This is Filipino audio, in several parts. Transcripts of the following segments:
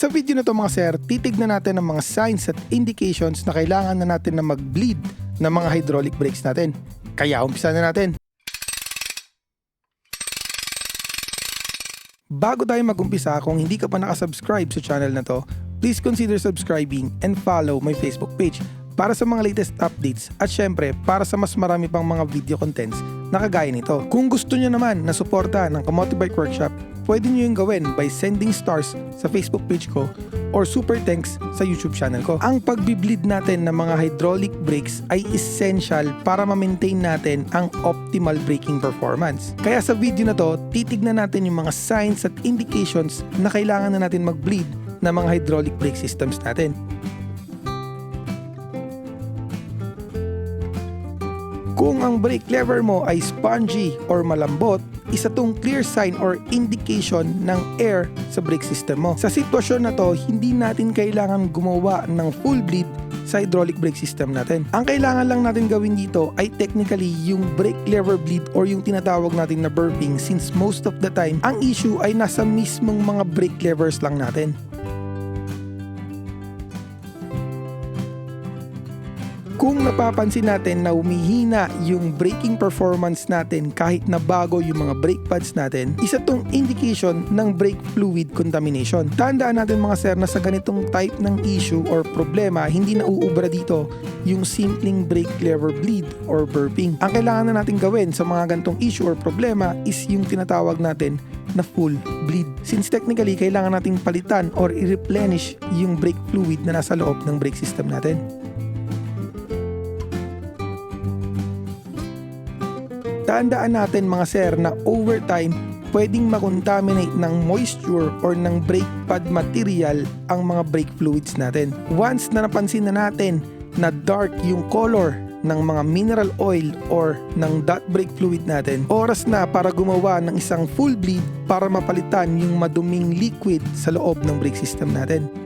Sa video na to mga sir, titignan natin ang mga signs at indications na kailangan na natin na mag-bleed ng mga hydraulic brakes natin. Kaya umpisa na natin. Bago tayo mag-umpisa, kung hindi ka pa nakasubscribe sa channel na to, please consider subscribing and follow my Facebook page para sa mga latest updates at syempre para sa mas marami pang mga video contents na kagaya nito. Kung gusto nyo naman na suporta ng Kamote Workshop, pwede nyo yung gawin by sending stars sa Facebook page ko or super thanks sa YouTube channel ko. Ang pagbibleed natin ng mga hydraulic brakes ay essential para ma-maintain natin ang optimal braking performance. Kaya sa video na to, titignan natin yung mga signs at indications na kailangan na natin mag-bleed ng mga hydraulic brake systems natin. Kung ang brake lever mo ay spongy or malambot, isa tong clear sign or indication ng air sa brake system mo. Sa sitwasyon na to, hindi natin kailangan gumawa ng full bleed sa hydraulic brake system natin. Ang kailangan lang natin gawin dito ay technically yung brake lever bleed or yung tinatawag natin na burping since most of the time, ang issue ay nasa mismong mga brake levers lang natin. Kung napapansin natin na umihina yung braking performance natin kahit na bago yung mga brake pads natin, isa tong indication ng brake fluid contamination. Tandaan natin mga sir na sa ganitong type ng issue or problema, hindi na uubra dito yung simpleng brake lever bleed or burping. Ang kailangan na natin gawin sa mga ganitong issue or problema is yung tinatawag natin na full bleed. Since technically, kailangan nating palitan or i-replenish yung brake fluid na nasa loob ng brake system natin. Tandaan natin mga sir na over time, pwedeng makontaminate ng moisture or ng brake pad material ang mga brake fluids natin. Once na napansin na natin na dark yung color ng mga mineral oil or ng dot brake fluid natin, oras na para gumawa ng isang full bleed para mapalitan yung maduming liquid sa loob ng brake system natin.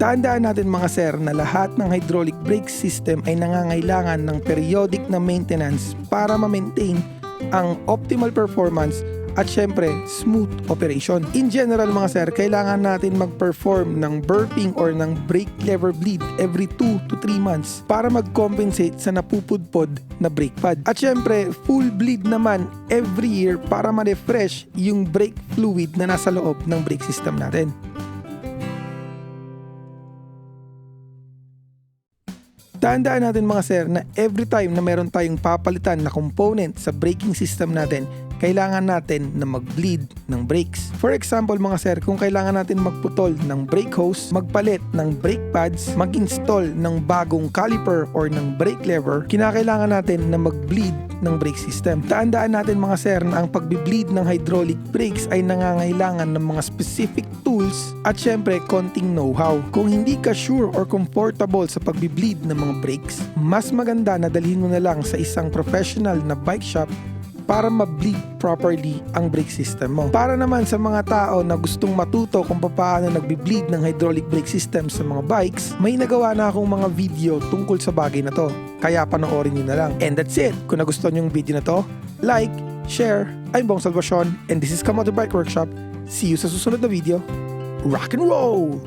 Tandaan natin mga sir na lahat ng hydraulic brake system ay nangangailangan ng periodic na maintenance para ma-maintain ang optimal performance at syempre smooth operation. In general mga sir, kailangan natin mag-perform ng burping or ng brake lever bleed every 2 to 3 months para mag-compensate sa napupudpod na brake pad. At syempre, full bleed naman every year para ma-refresh yung brake fluid na nasa loob ng brake system natin. Tandaan natin mga sir na every time na meron tayong papalitan na component sa braking system natin, kailangan natin na mag-bleed ng brakes. For example mga sir, kung kailangan natin magputol ng brake hose, magpalit ng brake pads, mag-install ng bagong caliper or ng brake lever, kinakailangan natin na mag-bleed ng brake system. Tandaan natin mga sir na ang pagbi-bleed ng hydraulic brakes ay nangangailangan ng mga specific tools at syempre konting know-how. Kung hindi ka sure or comfortable sa pagbi-bleed ng mga brakes, mas maganda na dalhin mo na lang sa isang professional na bike shop para ma-bleed properly ang brake system mo. Para naman sa mga tao na gustong matuto kung paano nagbi-bleed ng hydraulic brake system sa mga bikes, may nagawa na akong mga video tungkol sa bagay na to. Kaya panoorin nyo na lang. And that's it. Kung nagustuhan nyo yung video na to, like, share. I'm Bong Salvacion and this is Kamoto Bike Workshop. See you sa susunod na video. Rock and roll!